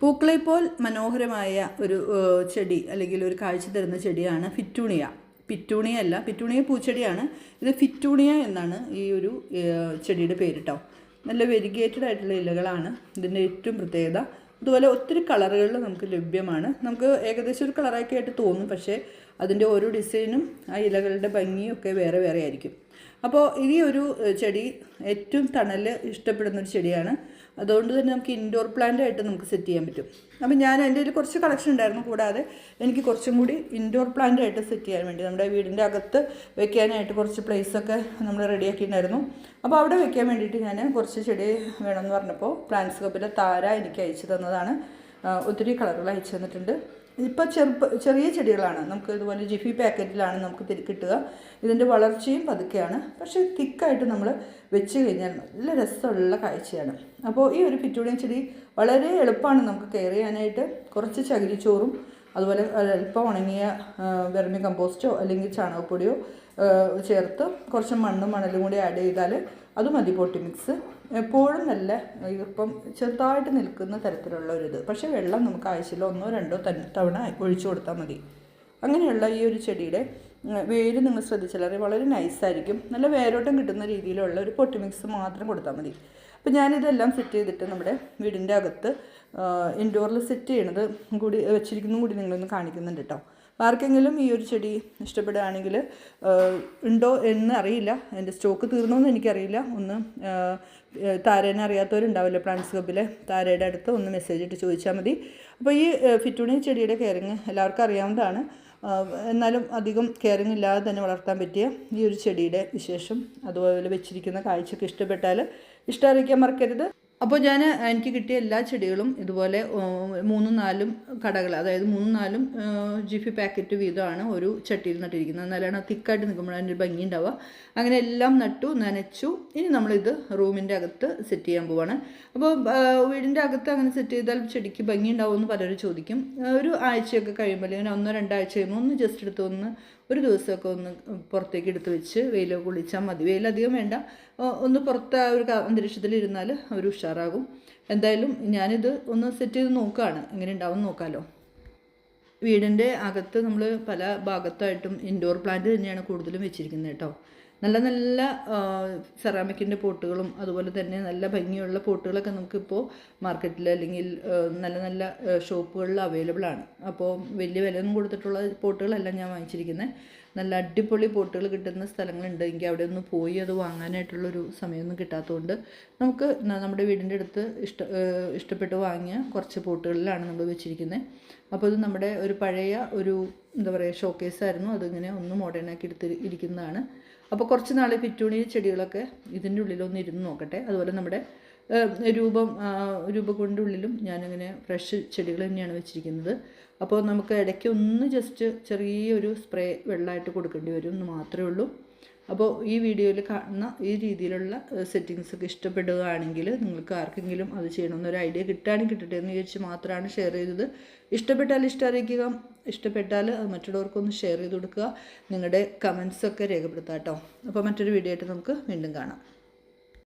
പൂക്കളെപ്പോൾ മനോഹരമായ ഒരു ചെടി അല്ലെങ്കിൽ ഒരു കാഴ്ച തരുന്ന ചെടിയാണ് ഫിറ്റൂണിയ പിറ്റൂണിയ അല്ല പിറ്റൂണിയ പൂച്ചെടിയാണ്. ഇത് ഫിറ്റൂണിയ എന്നാണ് ഈ ഒരു ചെടിയുടെ പേര് കേട്ടോ നല്ല വെരിഗേറ്റഡ് ആയിട്ടുള്ള ഇലകളാണ് ഇതിന്റെ ഏറ്റവും പ്രത്യേകത. അതുപോലെ ഒത്തിരി കളറുകളിൽ നമുക്ക് ലഭ്യമാണ്. നമുക്ക് ഏകദേശം ഒരു കളറൊക്കെ ആയിട്ട് തോന്നും പക്ഷേ അതിന്റെ ഓരോ ഡിസൈനും ആ ഇലകളുടെ ഭംഗിയും ഒക്കെ വേറെ വേറെ ആയിരിക്കും. അപ്പോൾ ഇനി ഒരു ചെടി ഏറ്റവും തണൽ ഇഷ്ടപ്പെടുന്ന ഒരു ചെടിയാണ്. അതുകൊണ്ട് തന്നെ നമുക്ക് ഇൻഡോർ പ്ലാന്റ് ആയിട്ട് നമുക്ക് സെറ്റ് ചെയ്യാൻ പറ്റും. അപ്പോൾ ഞാൻ എന്റെ കയ്യിൽ കുറച്ച് കളക്ഷൻ ഉണ്ടായിരുന്നു. കൂടാതെ എനിക്ക് കുറച്ചും കൂടി ഇൻഡോർ പ്ലാന്റ് ആയിട്ട് സെറ്റ് ചെയ്യാൻ വേണ്ടി നമ്മുടെ വീടിന്റെ അകത്ത് വെക്കാനായിട്ട് കുറച്ച് പ്ലേസ് ഒക്കെ നമ്മൾ റെഡിയാക്കിയിട്ടുണ്ടായിരുന്നു അപ്പോൾ അവിടെ വെക്കാൻ വേണ്ടിയിട്ട് ഞാൻ കുറച്ച് ചെടി വേണമെന്ന് പറഞ്ഞപ്പോൾ പ്ലാന്റ്സ് കപ്പിലെ താര എനിക്ക് അയച്ചു തന്നതാണ്. ഒത്തിരി കളറുകൾ അയച്ചു തന്നിട്ടുണ്ട്. ഇപ്പോൾ ചെറുപ്പ ചെറിയ ചെടികളാണ്. നമുക്ക് ഇതുപോലെ ജിഫി പാക്കറ്റിലാണ് നമുക്ക് കിട്ടുക. ഇതിന്റെ വളർച്ചയും പതുക്കെയാണ്. പക്ഷേ തിക്കായിട്ട് നമ്മൾ വെച്ച് കഴിഞ്ഞാൽ നല്ല രസമുള്ള കാഴ്ചയാണ്. അപ്പോൾ ഈ ഒരു പിറ്റൂണിയ ചെടി വളരെ എളുപ്പമാണ് നമുക്ക് കെയർ ചെയ്യാനായിട്ട്. കുറച്ച് ചകിരിച്ചോറും അതുപോലെ അല്പം ഉണങ്ങിയ വെർമി കമ്പോസ്റ്റോ അല്ലെങ്കിൽ ചാണകപ്പൊടിയോ ചേർത്ത് കുറച്ച് മണ്ണും മണലും കൂടി ആഡ് ചെയ്താൽ അത് മതി പൊട്ടി മിക്സ് എപ്പോഴും നല്ല ഈർപ്പം ചെറുതായിട്ട് നിൽക്കുന്ന തരത്തിലുള്ള ഒരിത് പക്ഷേ വെള്ളം നമുക്ക് ആഴ്ചയിൽ ഒന്നോ രണ്ടോ തവണ ഒഴിച്ചു കൊടുത്താൽ മതി. അങ്ങനെയുള്ള ഈ ഒരു ചെടിയുടെ വേര് നിങ്ങൾ ശ്രദ്ധിച്ചാൽ അറിയാം. വളരെ നൈസായിരിക്കും നല്ല വേരോട്ടം കിട്ടുന്ന രീതിയിലുള്ള ഒരു പൊട്ടി മിക്സ് മാത്രം കൊടുത്താൽ മതി. അപ്പോൾ ഞാനിതെല്ലാം സെറ്റ് ചെയ്തിട്ട് നമ്മുടെ വീടിന്റെ അകത്ത് ഇൻഡോറിൽ സെറ്റ് ചെയ്യണത് കൂടി വെച്ചിരിക്കുന്നതും കൂടി നിങ്ങളൊന്ന് കാണിക്കുന്നുണ്ട് കേട്ടോ ആർക്കെങ്കിലും ഈ ഒരു ചെടി ഇഷ്ടപ്പെടുകയാണെങ്കിൽ ഉണ്ടോ എന്ന് അറിയില്ല. എന്റെ സ്റ്റോക്ക് തീർന്നോന്ന് എനിക്കറിയില്ല. ഒന്ന് താരേനെ അറിയാത്തവരുണ്ടാവില്ല പ്ലാന്റ്സ് ക്ലബിലെ താരയുടെ അടുത്ത് ഒന്ന് മെസ്സേജ് ഇട്ട് ചോദിച്ചാൽ മതി. അപ്പോൾ ഈ ഫിറ്റൂണി ചെടിയുടെ കെയറിങ് എല്ലാവർക്കും അറിയാവുന്നതാണ്. എന്നാലും അധികം കെയറിങ് ഇല്ലാതെ തന്നെ വളർത്താൻ പറ്റിയ ഈ ഒരു ചെടിയുടെ വിശേഷം അതുപോലെ വെച്ചിരിക്കുന്ന കാഴ്ചയൊക്കെ ഇഷ്ടപ്പെട്ടാൽ ഇഷ്ടമറിയിക്കാൻ മറക്കരുത്. അപ്പോൾ ഞാൻ എനിക്ക് കിട്ടിയ എല്ലാ ചെടികളും ഇതുപോലെ മൂന്നും നാലും കടകൾ അതായത് മൂന്നും നാലും ജിഫി പാക്കറ്റ് വീതമാണ് ഒരു ചട്ടിയിൽ നട്ടിരിക്കുന്നത്. എന്നാലാണ് തിക്കായിട്ട് നിൽക്കുമ്പോൾ അതിന്റെ ഭംഗി ഉണ്ടാവുക. അങ്ങനെ എല്ലാം നട്ടു നനച്ചു. ഇനി നമ്മളിത് റൂമിന്റെ അകത്ത് സെറ്റ് ചെയ്യാൻ പോവാണ്. അപ്പോൾ വീടിന്റെ അകത്ത് അങ്ങനെ സെറ്റ് ചെയ്താൽ ചെടിക്ക് ഭംഗി ഉണ്ടാവുമെന്ന് പലരും ചോദിക്കും. ഒരു ആഴ്ചയൊക്കെ കഴിയുമ്പോൾ അല്ലെങ്കിൽ ഒന്നോ രണ്ടാഴ്ച കഴിയുമ്പോൾ ഒന്ന് ജസ്റ്റ് എടുത്ത് ഒന്ന് ഒരു ദിവസമൊക്കെ ഒന്ന് പുറത്തേക്ക് എടുത്ത് വെച്ച് വെയിൽ കുളിച്ചാൽ മതി. വെയിലധികം വേണ്ട. ഒന്ന് പുറത്ത് ആ ഒരു അന്തരീക്ഷത്തിൽ ഇരുന്നാൽ അവർ ഉഷാറാകും. എന്തായാലും ഞാനിത് ഒന്ന് സെറ്റ് ചെയ്ത് നോക്കുകയാണ് എങ്ങനെ ഉണ്ടാവും നോക്കാമല്ലോ വീടിന്റെ അകത്ത് നമ്മൾ പല ഭാഗത്തായിട്ടും ഇൻഡോർ പ്ലാന്റ് തന്നെയാണ് കൂടുതലും വെച്ചിരിക്കുന്നത് കേട്ടോ. നല്ല നല്ല സെറാമിക്കിന്റെ പോട്ടുകളും അതുപോലെ തന്നെ നല്ല ഭംഗിയുള്ള പോട്ടുകളൊക്കെ നമുക്കിപ്പോൾ മാർക്കറ്റിൽ അല്ലെങ്കിൽ നല്ല നല്ല ഷോപ്പുകളിൽ അവൈലബിൾ ആണ്. അപ്പോൾ വലിയ വിലയൊന്നും കൊടുത്തിട്ടുള്ള പോട്ടുകളല്ല ഞാൻ വാങ്ങിച്ചിരിക്കുന്നത് നല്ല അടിപൊളി ബോട്ടുകൾ കിട്ടുന്ന സ്ഥലങ്ങളുണ്ട്. എനിക്ക് അവിടെ ഒന്ന് പോയി അത് വാങ്ങാനായിട്ടുള്ളൊരു സമയമൊന്നും കിട്ടാത്തതുകൊണ്ട് നമുക്ക് നമ്മുടെ വീടിന്റെ അടുത്ത് ഇഷ്ട ഇഷ്ടപ്പെട്ട് വാങ്ങിയ കുറച്ച് ബോട്ടുകളിലാണ് നമ്മൾ വെച്ചിരിക്കുന്നത് അപ്പോൾ ഇത് നമ്മുടെ ഒരു പഴയ ഒരു എന്താ പറയുക ഷോക്കേസ് ആയിരുന്നു. അതിങ്ങനെ ഒന്ന് മോഡേൺ ആക്കി എടുത്ത് ഇരിക്കുന്നതാണ്. അപ്പോൾ കുറച്ച് നാൾ പിറ്റൂണി ചെടികളൊക്കെ ഇതിന്റെ ഉള്ളിലൊന്ന് ഇരുന്ന് നോക്കട്ടെ. അതുപോലെ നമ്മുടെ രൂപം രൂപകൊണ്ടുള്ളിലും ഞാനിങ്ങനെ ഫ്രഷ് ചെടികൾ തന്നെയാണ് വെച്ചിരിക്കുന്നത്. അപ്പോൾ നമുക്ക് ഇടയ്ക്ക് ഒന്ന് ജസ്റ്റ് ചെറിയൊരു സ്പ്രേ വെള്ളമായിട്ട് കൊടുക്കേണ്ടി വരും എന്ന് മാത്രമേ ഉള്ളൂ. അപ്പോൾ ഈ വീഡിയോയിൽ കാണുന്ന ഈ രീതിയിലുള്ള സെറ്റിങ്സ് ഒക്കെ ഇഷ്ടപ്പെടുകയാണെങ്കിൽ നിങ്ങൾക്ക് ആർക്കെങ്കിലും അത് ചെയ്യണമെന്നൊരു ഐഡിയ കിട്ടുകയാണെങ്കിൽ കിട്ടട്ടെ എന്ന് വിചാരിച്ച് മാത്രമാണ് ഷെയർ ചെയ്തത്. ഇഷ്ടപ്പെട്ടാൽ ഇഷ്ടം അറിയിക്കുക ഇഷ്ടപ്പെട്ടാൽ അത് മറ്റുള്ളവർക്കൊന്ന് ഷെയർ ചെയ്ത് കൊടുക്കുക. നിങ്ങളുടെ കമൻസൊക്കെ രേഖപ്പെടുത്താം കേട്ടോ. അപ്പോൾ മറ്റൊരു വീഡിയോ ആയിട്ട് നമുക്ക് വീണ്ടും കാണാം.